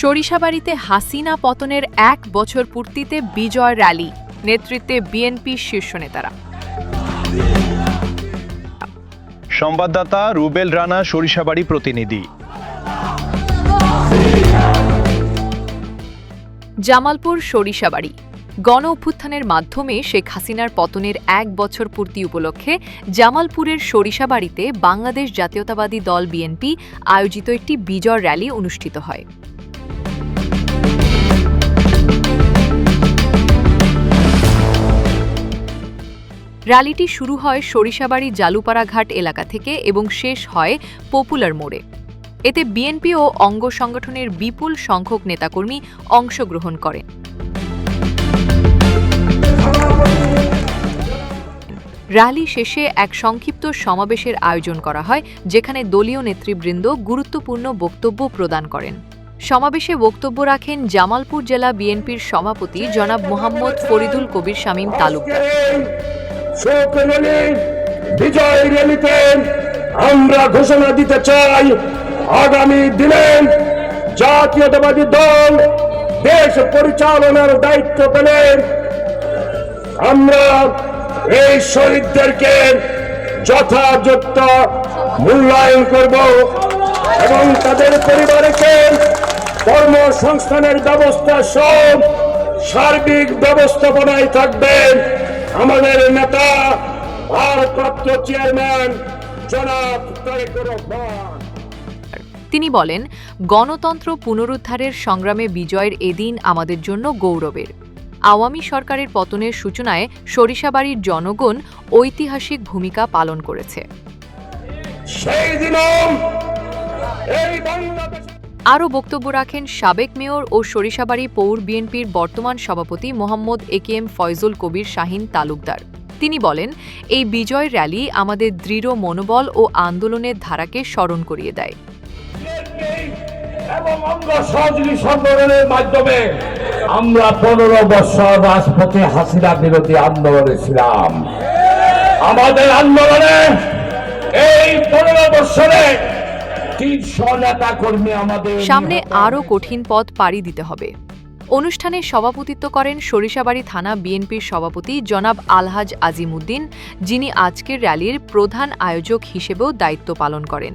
সরিষাবাড়িতে হাসিনা পতনের এক বছর পূর্তিতে বিজয় র্যালি নেতৃত্বে বিএনপি শীর্ষ নেতারা। সংবাদদাতা রুবেল রানা সরিষাবাড়ি প্রতিনিধি। জামালপুর সরিষাবাড়ি। গণ অভ্যুত্থানের মাধ্যমে শেখ হাসিনার পতনের এক বছর পূর্তি উপলক্ষে জামালপুরের সরিষাবাড়িতে বাংলাদেশ জাতীয়তাবাদী দল বিএনপি আয়োজিত একটি বিজয় র্যালি অনুষ্ঠিত হয়। র্যালিটি শুরু হয় সরিষাবাড়ি জালুপাড়া ঘাট এলাকা থেকে এবং শেষ হয় পপুলার মোড়ে। এতে বিএনপি ও অঙ্গ সংগঠনের বিপুল সংখ্যক নেতাকর্মী অংশগ্রহণ করেন। র্যালি শেষে এক সংক্ষিপ্ত সমাবেশের আয়োজন করা হয়, যেখানে দলীয় নেতৃবৃন্দ গুরুত্বপূর্ণ বক্তব্য প্রদান করেন। সমাবেশে বক্তব্য রাখেন জামালপুর জেলা বিএনপির সভাপতি জনাব মোহাম্মদ ফরিদুল কবির শামীম তালুকদার। আমরা ঘোষণা দিতে চাই, আগামী দিনে জাতীয়তাবাদী দল দেশ পরিচালনার দায়িত্ব পেলে আমরা এই শহীদদেরকে যথাযথ মূল্যায়ন করব এবং তাদের পরিবারকে কর্মসংস্থানের ব্যবস্থা সব সার্বিক ব্যবস্থাপনায় থাকবেন আমাদের নেতা ভারপ্রাপ্ত চেয়ারম্যান জনাব তারেক রহমান। তিনি বলেন গণতন্ত্র পুনরুদ্ধারের সংগ্রামে বিজয়ের এদিন আমাদের জন্য গৌরবের। আওয়ামী সরকারের পতনের সূচনায় সরিষাবাড়ির জনগণ ঐতিহাসিক ভূমিকা পালন করেছে। সেই দিনও এই বাংলাদেশ আরও বক্তব্য রাখেন সাবেক মেয়র ও সরিষাবাড়ি পৌর বিএনপির বর্তমান সভাপতি Mohammad A K M Faizul Kabir Shahin Talukdar. তিনি বলেন, এই বিজয় র্যালি আমাদের দৃঢ় মনোবল ও আন্দোলনের ধারাকে স্মরণ করিয়ে দেয়। আমরা পনেরো বছর রাজপথে হাসিনা বিরোধী আন্দোলনে ছিলাম। আমাদের আন্দোলনে এই পনেরো বছরে তিনশো নেতা কর্মী আমাদের সামনে আরও কঠিন পথ পাড়ি দিতে হবে। অনুষ্ঠানে সভাপতিত্ব করেন সরিষাবাড়ি থানা বিএনপির সভাপতি জনাব আলহাজ আজিমুদ্দিন যিনি আজকের র্যালির প্রধান আয়োজক হিসেবেও দায়িত্ব পালন করেন।